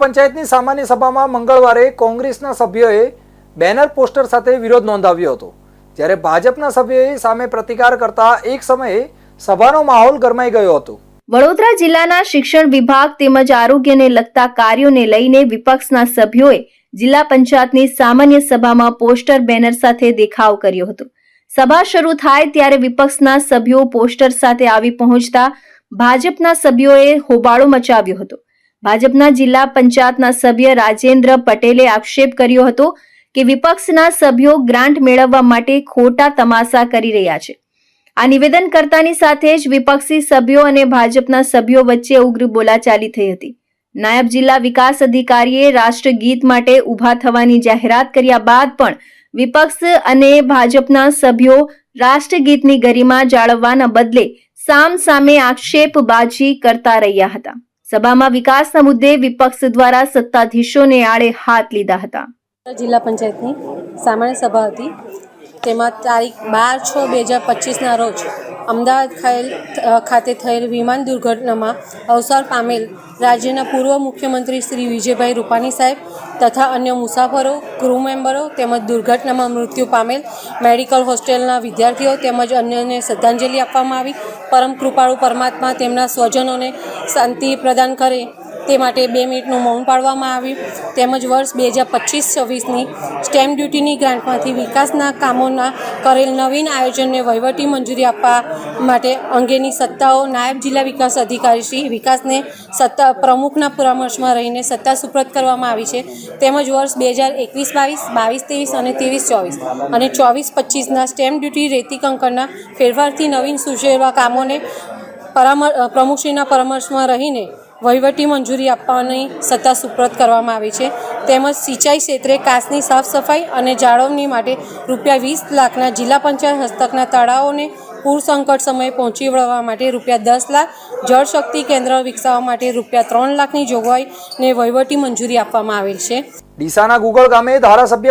પંચાયતની સામાન્ય સભામાં મંગળવારે કોંગ્રેસના સભ્યોએ બેનર પોસ્ટર સાથે વિરોધ નોંધાવ્યો હતો. જ્યારે ભાજપના સભ્યોએ સામે પ્રતિકાર કરતા એક સમયે સભાનો માહોલ ગરમાઈ ગયો હતો. વડોદરા જિલ્લાના શિક્ષણ વિભાગ તેમજ આરોગ્યને લગતા કાર્યોને લઈને વિપક્ષના સભ્યોએ જિલ્લા પંચાયતની સામાન્ય સભામાં પોસ્ટર, બેનર સાથે દેખાવ કર્યો હતો. સભા શરૂ થાય ત્યારે વિપક્ષના સભ્યો પોસ્ટર સાથે આવી પહોંચતા ભાજપના સભ્યોએ હોબાળો મચાવ્યો હતો. ભાજપના જિલ્લા પંચાયતના સભ્ય રાજેન્દ્ર પટેલે આક્ષેપ કર્યો હતો કે વિપક્ષના સભ્યો ગ્રાન્ટ મેળવવા માટે ખોટા તમાશા કરી રહ્યા છે. આ નિવેદનકર્તાની સાથે જ વિપક્ષી સભ્યો અને ભાજપના સભ્યો વચ્ચે ઉગ્ર બોલાચાલી થઈ હતી. નાયબ જિલ્લા વિકાસ અધિકારીએ રાષ્ટ્રગીત માટે ઊભા થવાની જાહેરાત કર્યા બાદ પણ વિપક્ષ અને ભાજપના સભ્યો રાષ્ટ્રગીતની ગરિમા જાળવવાના બદલે સામ સામે આક્ષેપબાજી કરતા રહ્યા હતા. સભામાં વિકાસના મુદ્દે વિપક્ષ દ્વારા સત્તાધીશોને આડે હાથ લીધા હતા. જિલ્લા પંચાયતની સામાન્ય સભા હતી. તેમાં તારીખ બાર છ બે હજાર પચીસના રોજ અમદાવાદ ખાયેલ ખાતે થયેલ વિમાન દુર્ઘટનામાં અવસર પામેલ રાજ્યના પૂર્વ મુખ્યમંત્રી શ્રી વિજયભાઈ રૂપાણી સાહેબ તથા અન્ય મુસાફરો ક્રૂ મેમ્બરો તેમજ દુર્ઘટનામાં મૃત્યુ પામેલ મેડિકલ હોસ્ટેલના વિદ્યાર્થીઓ તેમજ અન્યને શ્રદ્ધાંજલિ આપવામાં આવી. પરમ કૃપાળુ પરમાત્મા તેમના સ્વજનોને શાંતિ પ્રદાન કરે તે માટે બે મિનિટનું મૌન પાડવામાં આવ્યું. તેમજ વર્ષ બે હજાર પચીસ છવ્વીસની સ્ટેમ્પ ડ્યુટીની ગ્રાન્ટમાંથી વિકાસના કામોના કરેલ નવીન આયોજનને વહીવટી મંજૂરી આપવા માટે અંગેની સત્તાઓ નાયબ જિલ્લા વિકાસ અધિકારી શ્રી વિકાસને સત્તા પ્રમુખના પરામર્શમાં રહીને સત્તા સુપ્રત કરવામાં આવી છે. તેમજ વર્ષ બે હજાર એકવીસ બાવીસ બાવીસ ત્રેવીસ અને ત્રેવીસ ચોવીસ અને ચોવીસ પચીસના સ્ટેમ્પ ડ્યુટી રેતી કંકરના ફેરફારથી નવીન સુચવેલા કામોને પરામર પ્રમુખશ્રીના પરામર્શમાં રહીને વહીવટી મંજૂરી આપવાની સત્તા સુપ્રત કરવામાં આવી છે. તેમજ સિંચાઈ ક્ષેત્રે કાસની સાફ સફાઈ અને જાળવણી માટે રૂપિયા વીસ લાખના જિલ્લા પંચાયત હસ્તકના તળાવોને પૂર સંકટ સમયે પહોંચી વળવા માટે રૂપિયા દસ લાખ જળશક્તિ કેન્દ્ર વિકસાવવા માટે રૂપિયા ત્રણ લાખની જોગવાઈને વહીવટી મંજૂરી આપવામાં આવેલ છે. ડીસાના ગુગળ ગામે ધારાસભ્ય